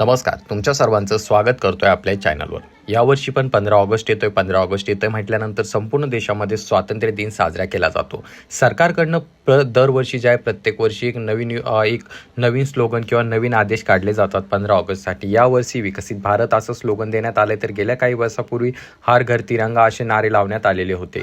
नमस्कार तुमच्या सर्वांचं स्वागत करतोय आपल्या चॅनलवर. यावर्षी पण पंधरा ऑगस्ट येतोय. पंधरा ऑगस्ट येतोय म्हटल्यानंतर संपूर्ण देशामध्ये स्वातंत्र्य दिन साजरा केला जातो. सरकारकडनं प्र दरवर्षी जे आहे प्रत्येक वर्षी एक नवीन एक नवीन स्लोगन किंवा नवीन आदेश काढले जातात पंधरा ऑगस्टसाठी. यावर्षी विकसित भारत असं स्लोगन देण्यात आले तर गेल्या काही वर्षापूर्वी हार घर तिरंगा असे नारे लावण्यात आलेले होते.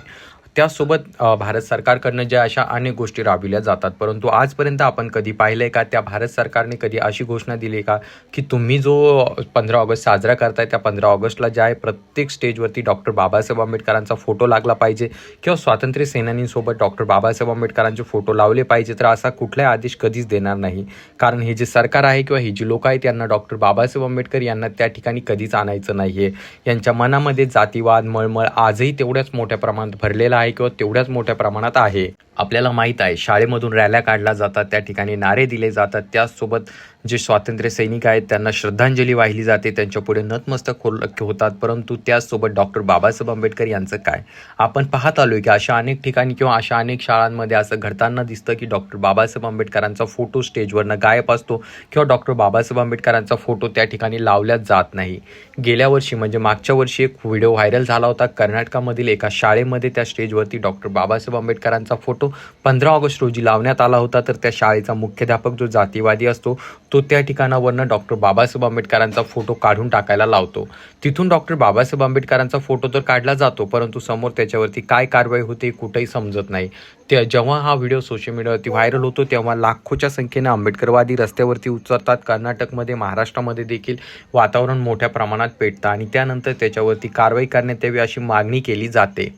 त्यासोबत भारत सरकारकडनं ज्या अशा अनेक गोष्टी राबविल्या जातात परंतु आजपर्यंत आपण कधी पाहिलंय का? त्या भारत सरकारने कधी अशी घोषणा दिली का? की तुम्ही जो पंधरा ऑगस्ट साजरा करताय त्या पंधरा ऑगस्टला ज्या आहे प्रत्येक स्टेजवरती डॉक्टर बाबासाहेब आंबेडकरांचा फोटो लागला पाहिजे किंवा स्वातंत्र्य सेनानींसोबत डॉक्टर बाबासाहेब आंबेडकरांचे फोटो लावले पाहिजे तर असा कुठलाही आदेश कधीच देणार नाही. कारण हे जे सरकार आहे किंवा ही जी लोक आहेत यांना डॉक्टर बाबासाहेब आंबेडकर यांना त्या ठिकाणी कधीच आणायचं नाही आहे यांच्या मनामध्ये जातीवाद मळमळ आजही तेवढ्याच मोठ्या प्रमाणात भरलेला आहे. किंवा तेवढ्याच मोठ्या प्रमाणात आहे. आपल्याला माहीत आहे शाळेमधून रॅल्या काढल्या जातात त्या ठिकाणी नारे दिले जातात त्याचसोबत जे स्वातंत्र्य सैनिक आहेत त्यांना श्रद्धांजली वाहिली जाते त्यांच्यापुढे नतमस्तक हो होतात. परंतु त्याचसोबत डॉक्टर बाबासाहेब आंबेडकर यांचं काय? आपण पाहत आलोय की अशा अनेक ठिकाणी किंवा अशा अनेक शाळांमध्ये असं घडताना दिसतं की डॉक्टर बाबासाहेब आंबेडकरांचा फोटो स्टेजवरनं गायब असतो किंवा डॉक्टर बाबासाहेब आंबेडकरांचा फोटो त्या ठिकाणी लावल्या जात नाही. गेल्या वर्षी म्हणजे मागच्या वर्षी एक व्हिडिओ व्हायरल झाला होता. कर्नाटकामधील एका शाळेमध्ये त्या स्टेजवरती डॉक्टर बाबासाहेब आंबेडकरांचा फोटो पंधरा ऑगस्ट रोजी लावण्यात आला होता. तर त्या शाळेचा मुख्याध्यापक जो जातीवादी असतो तो त्या ठिकाणावरनं डॉक्टर बाबासाहेब आंबेडकरांचा फोटो काढून टाकायला लावतो. तिथून डॉक्टर बाबासाहेब आंबेडकरांचा फोटो तर काढला जातो परंतु समोर त्याच्यावरती काय कारवाई होते कुठेही समजत नाही. त्या जेव्हा हा व्हिडिओ सोशल मीडियावरती व्हायरल होतो तेव्हा लाखोच्या संख्येने आंबेडकरवादी रस्त्यावरती उतरतात. कर्नाटकमध्ये महाराष्ट्रामध्ये देखील वातावरण मोठ्या प्रमाणात पेटतं आणि त्यानंतर त्याच्यावरती कारवाई करण्यात यावी अशी मागणी केली जाते.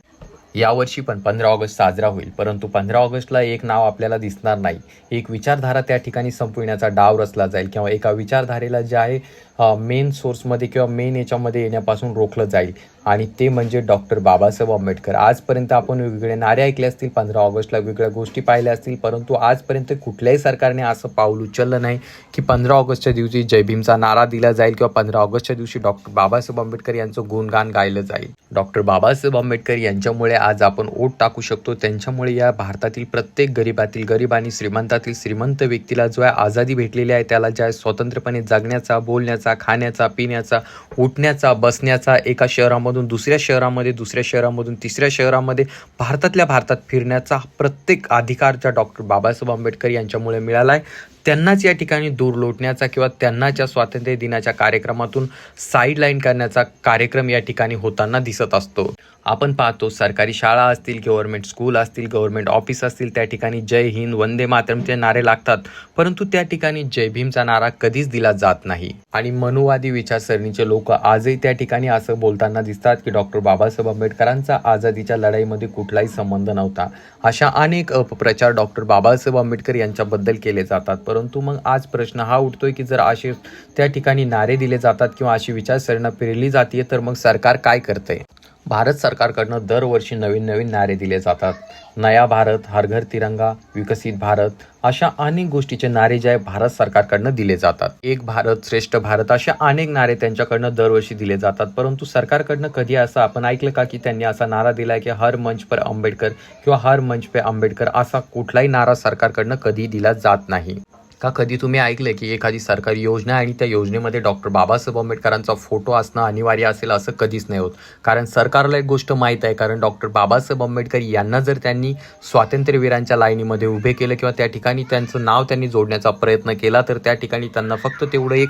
यावर्षी पण पंधरा ऑगस्ट साजरा होईल. परंतु पंधरा ऑगस्टला एक नाव आपल्याला दिसणार नाही. एक विचारधारा त्या ठिकाणी संपविण्याचा डाव रचला जाईल किंवा एका विचारधारेला जे आहे मेन सोर्समध्ये किंवा मेन याच्यामध्ये येण्यापासून रोखलं जाईल. आणि ते म्हणजे डॉक्टर बाबासाहेब आंबेडकर. आजपर्यंत आपण वेगवेगळे नारे ऐकले असतील पंधरा ऑगस्टला वेगवेगळ्या गोष्टी पाहिल्या असतील परंतु आजपर्यंत कुठल्याही सरकारने असं पाऊल उचललं नाही की पंधरा ऑगस्टच्या दिवशी जय भीमचा नारा दिला जाईल किंवा पंधरा ऑगस्टच्या दिवशी डॉक्टर बाबासाहेब आंबेडकर यांचं गुणगान गायलं जाईल. डॉक्टर बाबासाहेब आंबेडकर यांच्यामुळे आज आपण ओट टाकू शकतो. त्यांच्यामुळे या भारतातील प्रत्येक गरीबातील गरीब आणि श्रीमंतातील श्रीमंत व्यक्तीला जो आहे आझादी भेटलेली आहे त्याला ज्या स्वतंत्रपणे जगण्याचा बोलण्याचा खाण्याचा पिण्याचा उठण्याचा बसण्याचा एका शहरामधून दुसऱ्या शहरामध्ये दुसऱ्या शहरामधून तिसऱ्या शहरामध्ये भारतातल्या भारतात फिरण्याचा प्रत्येक अधिकार ज्या डॉक्टर बाबासाहेब आंबेडकर यांच्यामुळे मिळाला आहे त्यांनाच या ठिकाणी दूर लोटण्याचा किंवा त्यांनाच्या स्वातंत्र्य दिनाच्या कार्यक्रमातून साईडलाईन करण्याचा कार्यक्रम या ठिकाणी होताना दिसत असतो. आपण पाहतो सरकारी शाळा असतील गव्हर्नमेंट स्कूल असतील गव्हर्नमेंट ऑफिस असतील त्या ठिकाणी जय हिंद वंदे मातरमचे नारे लागतात. परंतु त्या ठिकाणी जय भीमचा नारा कधीच दिला जात नाही. आणि मनुवादी विचारसरणीचे लोक आजही त्या ठिकाणी असं बोलताना दिसतात की डॉक्टर बाबासाहेब आंबेडकरांचा आझादीच्या लढाईमध्ये कुठलाही संबंध नव्हता. अशा अनेक अपप्रचार डॉक्टर बाबासाहेब आंबेडकर यांच्याबद्दल केले जातात. परंतु मग आज प्रश्न हा उठतोय की जर असे त्या ठिकाणी नारे दिले जातात किंवा अशी विचारसरणा पेरली जाते तर मग सरकार काय करतंय? भारत सरकारकडनं दरवर्षी नवीन नवीन नारे दिले जातात. नया भारत हर घर तिरंगा विकसित भारत अशा अनेक गोष्टीचे नारे जे आहे भारत सरकारकडनं दिले जातात. एक भारत श्रेष्ठ भारत अशा अनेक नारे त्यांच्याकडनं दरवर्षी दिले जातात. परंतु सरकारकडनं कधी असं आपण ऐकलं का की त्यांनी असा नारा दिलाय की हर मंच पर आंबेडकर किंवा हर मंच पे आंबेडकर असा कुठलाही नारा सरकारकडनं कधी दिला जात नाही? का कधी तुम्ही ऐकले की एखादी सरकारी योजना आहे आणि त्या योजनेमध्ये डॉक्टर बाबासाहेब आंबेडकरांचा फोटो असणं अनिवार्य असेल असं कधीच नाही होत. कारण सरकारला एक गोष्ट माहीत आहे कारण डॉक्टर बाबासाहेब आंबेडकर यांना जर त्यांनी स्वातंत्र्यवीरांच्या लाईनीमध्ये उभे केलं किंवा त्या ठिकाणी त्यांचं नाव त्यांनी जोडण्याचा प्रयत्न केला तर त्या ठिकाणी त्यांना फक्त तेवढं एक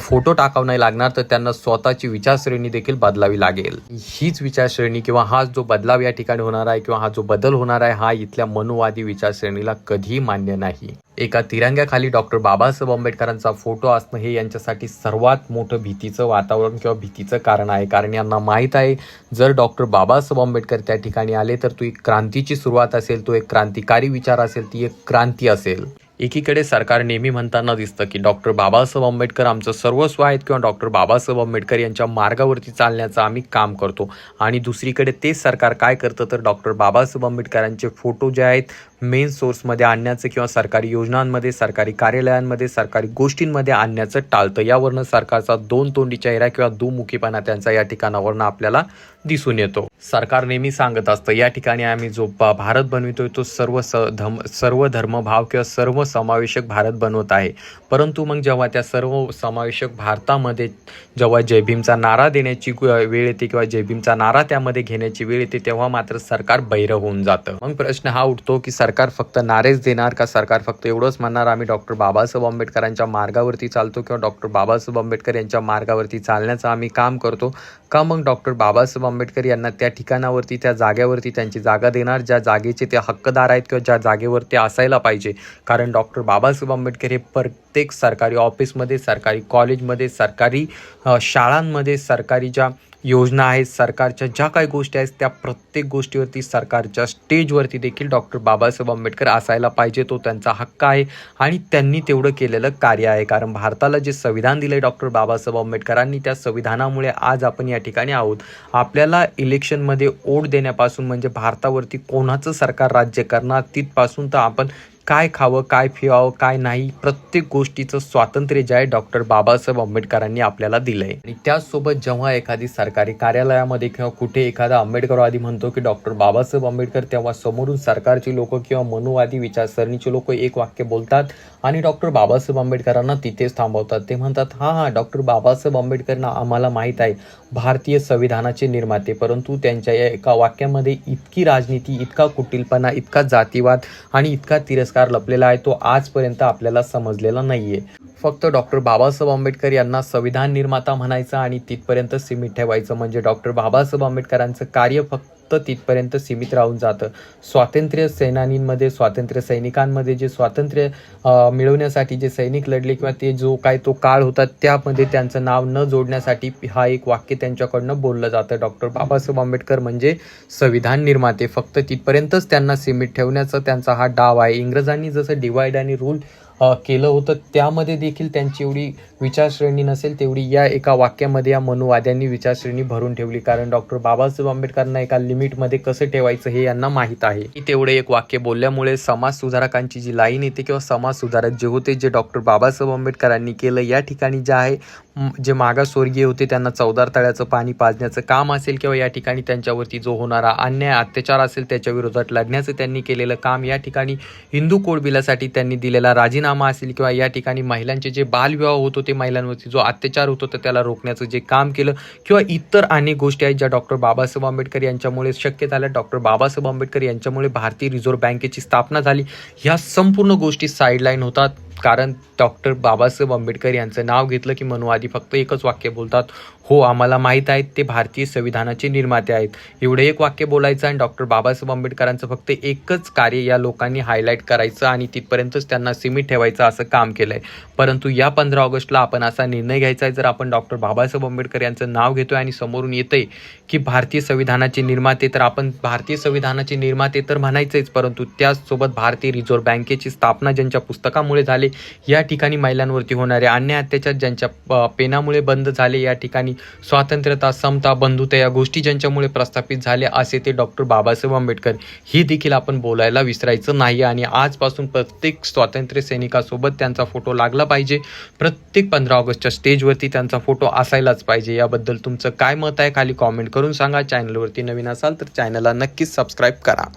फोटो टाकावं नाही लागणार तर त्यांना स्वतःची विचारश्रेणी देखील बदलावी लागेल. हीच विचारश्रेणी किंवा हा जो बदलाव या ठिकाणी होणार आहे किंवा हा जो बदल होणार आहे हा इथल्या मनुवादी विचारश्रेणीला कधीही मान्य नाही. एका तिरंग्याखाली डॉक्टर बाबासाहेब आंबेडकरांचा फोटो असणं हे यांच्यासाठी सर्वात मोठं भीतीचं वातावरण किंवा भीतीचं कारण आहे. कारण यांना माहीत आहे जर डॉक्टर बाबासाहेब आंबेडकर त्या ठिकाणी आले तर तो एक क्रांतीची सुरुवात असेल तो एक क्रांतिकारी विचार असेल ती एक क्रांती असेल. एकीकडे सरकार नेहमी म्हणताना दिसतं की डॉक्टर बाबासाहेब आंबेडकर आमचं सर्वस्व आहेत किंवा डॉक्टर बाबासाहेब आंबेडकर यांच्या मार्गावरती चालण्याचं आम्ही काम करतो. आणि दुसरीकडे तेच सरकार काय करतं तर डॉक्टर बाबासाहेब आंबेडकरांचे फोटो जे आहेत मेन सोर्समध्ये आणण्याचं किंवा सरकारी योजनांमध्ये सरकारी कार्यालयांमध्ये सरकारी गोष्टींमध्ये आणण्याचं टाळतं. यावरनं सरकारचा दोन तोंडी चेहरा किंवा दुमुखीपणा त्यांचा या ठिकाणावरनं आपल्याला दिसून येतो. सरकार नेहमी सांगत असतं या ठिकाणी आम्ही जो भारत बनवितोय तो सर्व स धम सर्व धर्मभाव किंवा सर्व समावेशक भारत बनवत आहे. परंतु मग जेव्हा त्या सर्व समावेशक भारतामध्ये जेव्हा जय भीमचा नारा देण्याची वेळ येते किंवा जयभीमचा नारा त्यामध्ये घेण्याची वेळ येते तेव्हा मात्र सरकार बैर होऊन जातं. मग प्रश्न हा उठतो की सरकार सरकार फक्त नारेच देणार का सरकार फक्त एवढंच म्हणणार? आम्ही डॉक्टर बाबासाहेब आंबेडकरांच्या मार्गावरती चालतो किंवा डॉक्टर बाबासाहेब आंबेडकर यांच्या मार्गावरती चालण्याचं आम्ही काम करतो. का मग डॉक्टर बाबासाहेब आंबेडकर यांना त्या ठिकाणावरती त्या जागेवरती त्यांची जागा देणार ज्या जागेचे ते हक्कदार आहेत किंवा ज्या जागेवर ते असायला पाहिजे? कारण डॉक्टर बाबासाहेब आंबेडकर हे प्रत्येक सरकारी ऑफिसमध्ये सरकारी कॉलेजमध्ये सरकारी शाळांमध्ये सरकारी ज्या योजना आहेत सरकारच्या ज्या काही गोष्टी आहेत त्या प्रत्येक गोष्टीवरती सरकारच्या स्टेजवरती देखील डॉक्टर बाबासाहेब आंबेडकर असायला पाहिजे. तो त्यांचा हक्क आहे आणि त्यांनी तेवढं केलेलं कार्य आहे. कारण भारताला जे संविधान दिलं डॉक्टर बाबासाहेब आंबेडकरांनी त्या संविधानामुळे आज आपण या ठिकाणी आहोत. आपल्याला इलेक्शनमध्ये ओढ देण्यापासून म्हणजे भारतावरती कोणाचं सरकार राज्य करणार तिथपासून तर आपण काय खावं काय फिवावं काय नाही प्रत्येक गोष्टीचं स्वातंत्र्य जे आहे डॉक्टर बाबासाहेब आंबेडकरांनी आपल्याला दिलंय. आणि त्याचसोबत जेव्हा एखादी सरकारी कार्यालयामध्ये किंवा कुठे एखादा आंबेडकरवादी म्हणतो की डॉक्टर बाबासाहेब आंबेडकर तेव्हा समोरून सरकारची लोक किंवा मनुवादी विचारसरणीचे लोक एक वाक्य बोलतात आणि डॉक्टर बाबासाहेब आंबेडकरांना तिथेच थांबवतात. ते म्हणतात हां हां डॉक्टर बाबासाहेब आंबेडकरांना आम्हाला माहीत आहे भारतीय संविधानाचे निर्माते परंतु त्यांच्या या एका वाक्यामध्ये इतकी राजनीती इतका कुटीलपणा इतका जातीवाद आणि इतका तिरस्कार लपलेला आहे तो आजपर्यंत आपल्याला समजलेला नाहीये. फक्त डॉक्टर बाबासाहेब आंबेडकर यांना संविधान निर्माता म्हणायचं आणि तिथपर्यंत सीमित ठेवायचं म्हणजे डॉक्टर बाबासाहेब आंबेडकरांचं कार्य फक्त फक्त तिथपर्यंत सीमित राहून जातं. स्वातंत्र्य सेनानींमध्ये स्वातंत्र्य सैनिकांमध्ये जे स्वातंत्र्य मिळवण्यासाठी जे सैनिक लढले किंवा ते जो काय तो काळ होता त्यामध्ये त्यांचं नाव न जोडण्यासाठी हा एक वाक्य त्यांच्याकडनं बोललं जातं. डॉक्टर बाबासाहेब आंबेडकर म्हणजे संविधान निर्माते. फक्त तिथपर्यंतच त्यांना सीमित ठेवण्याचा त्यांचा हा डाव आहे. इंग्रजांनी जसं डिवाइड आणि रूल केलं होतं त्यामध्ये देखील त्यांची एवढी विचारश्रेणी नसेल तेवढी या एका वाक्यामध्ये या मनुवाद्यांनी विचारश्रेणी भरून ठेवली. कारण डॉक्टर बाबासाहेब आंबेडकरांना एका लिमिटमध्ये कसं ठेवायचं हे यांना माहीत आहे. की तेवढे एक वाक्य बोलल्यामुळे समाज सुधारकांची जी लाईन येते किंवा समाज सुधारक जे होते जे डॉक्टर बाबासाहेब आंबेडकरांनी केलं या ठिकाणी जे आहे जे मागासवर्गीय होते त्यांना चौदार तळ्याचं पाणी पाजण्याचं काम असेल किंवा या ठिकाणी त्यांच्यावरती जो होणारा अन्याय अत्याचार असेल त्याच्या विरोधात लढण्याचं त्यांनी केलेलं काम या ठिकाणी हिंदू कोड बिलासाठी त्यांनी दिलेला राजीनामा असेल किंवा या ठिकाणी महिलांचे जे बालविवाह होत होते महिलांवरती जो अत्याचार होत होता त्याला रोखण्याचं जे काम केलं किंवा इतर अनेक गोष्टी आहेत ज्या डॉक्टर बाबासाहेब आंबेडकर यांच्यामुळे शक्य झाल्या. डॉक्टर बाबासाहेब आंबेडकर यांच्यामुळे भारतीय रिझर्व्ह बँकेची स्थापना झाली. ह्या संपूर्ण गोष्टी साईडलाईन होतात. कारण डॉक्टर बाबासाहेब आंबेडकर यांचं नाव घेतलं की मनुवादी फक्त एकच वाक्य बोलतात हो आम्हाला माहीत आहेत ते भारतीय संविधानाचे निर्माते आहेत. एवढं एक वाक्य बोलायचं आणि डॉक्टर बाबासाहेब आंबेडकरांचं फक्त एकच कार्य या लोकांनी हायलाईट करायचं आणि तिथपर्यंतच त्यांना सीमित ठेवायचं असं काम केलं आहे परंतु या पंधरा ऑगस्टला आपण असा निर्णय घ्यायचा आहे जर आपण डॉक्टर बाबासाहेब आंबेडकर यांचं नाव घेतोय आणि समोरून येतंय की भारतीय संविधानाचे निर्माते तर आपण भारतीय संविधानाचे निर्माते तर म्हणायचेच परंतु त्याचसोबत भारतीय रिझर्व्ह बँकेची स्थापना ज्यांच्या पुस्तकामुळे झाली या ठिकाणी महिलांवरती होणारे अन्याय अत्याचार ज्यांच्या पेनामुळे बंद झाले या ठिकाणी स्वातंत्र्यता समता बंधुता या गोष्टी ज्यांच्यामुळे प्रस्थापित झाल्या असे ते डॉक्टर बाबासाहेब आंबेडकर हे देखील आपण बोलायला विसरायचं नाही आणि आजपासून प्रत्येक स्वातंत्र्य सैनिकासोबत त्यांचा फोटो लागला पाहिजे. प्रत्येक पंधरा ऑगस्टच्या स्टेजवरती त्यांचा फोटो असायलाच पाहिजे. याबद्दल तुमचं काय मत आहे खाली कॉमेंट करून सांगा. चॅनलवरती नवीन असाल तर चॅनलला नक्कीच सबस्क्राईब करा.